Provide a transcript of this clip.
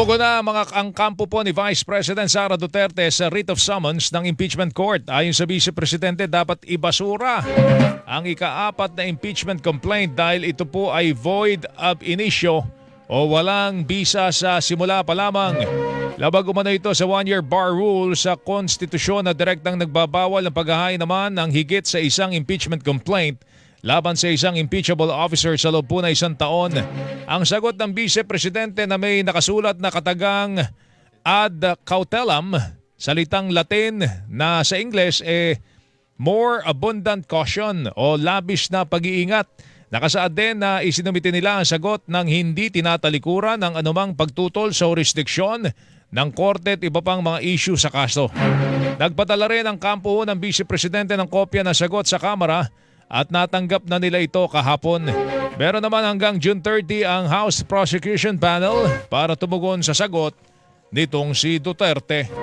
Tumugon na mga ang kampo po ni Vice President Sara Duterte sa writ of summons ng impeachment court. Ayon sa Vice Presidente, dapat ibasura ang ikaapat na impeachment complaint dahil ito po ay void ab initio o walang bisa sa simula pa lamang. Labag umano ito sa one-year bar rule sa konstitusyon na direktang nagbabawal ng paghahain naman ng higit sa isang impeachment complaint laban sa isang impeachable officer sa loob po na isang taon. Ang sagot ng Vice Presidente na may nakasulat na katagang ad cautelam, salitang Latin na sa Ingles eh more abundant caution o labis na pag-iingat. Nakasaad din na isinumite nila ang sagot ng hindi tinatalikuran ng anumang pagtutol sa jurisdiksyon ng korte at iba pang mga issue sa kaso. Nagpadala rin ang kampo ng Vice Presidente ng kopya ng sagot sa Kamara at natanggap na nila ito kahapon. Meron naman hanggang June 30 ang House Prosecution Panel para tumugon sa sagot nitong si Duterte.